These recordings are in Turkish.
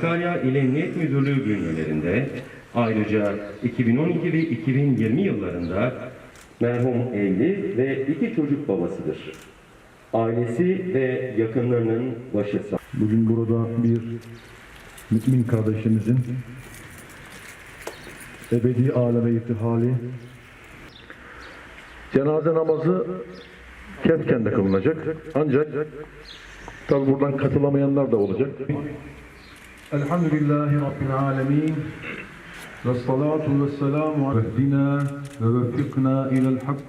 Sakarya İl Emniyet Müdürlüğü bünyelerinde ayrıca 2012 ve 2020 yıllarında merhum evli ve iki çocuk babasıdır. Ailesi ve yakınlarının başı sağ. Bugün burada bir mümin kardeşimizin ebedi aleme irtihali cenaze namazı Kefken'de kılınacak. Ancak tabi buradan katılamayanlar da olacak. Ve salatu ve selamu ala ve veffikna ilel hak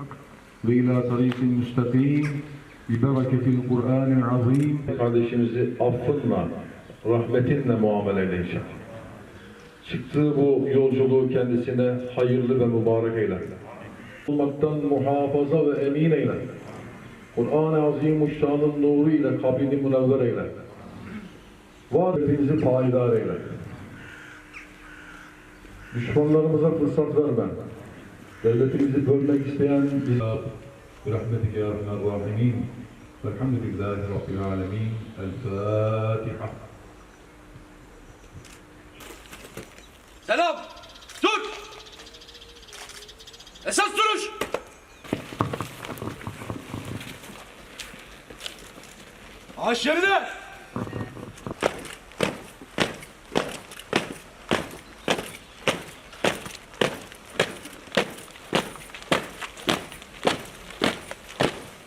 ve ila tariqin müstakim bi bereketil Kur'anil azim kardeşimizi affınla, rahmetinle muamele eyle inşallah. Çıktığı bu yolculuğu kendisine hayırlı ve mübarek eyle. Olmaktan muhafaza ve emin eyle. Kur'an-ı Azimuşşan'ın nuru ile kabrini münevver eyle. Var hepimizi payidar eyle. Düşmanlarımıza fırsat verme. Devletimizi bölmek isteyen biz... برحمتك يا ارحم الراحمين والحمد لله رب العالمين الفاتحه Selam! Dur! Esas duruş! Ağaç yerine!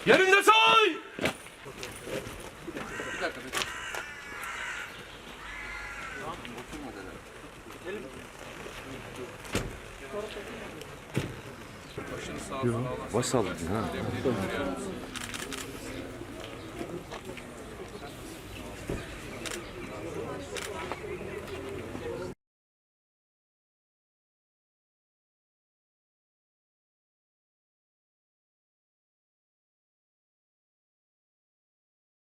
Yerinde say! Baş sağlık. Ha.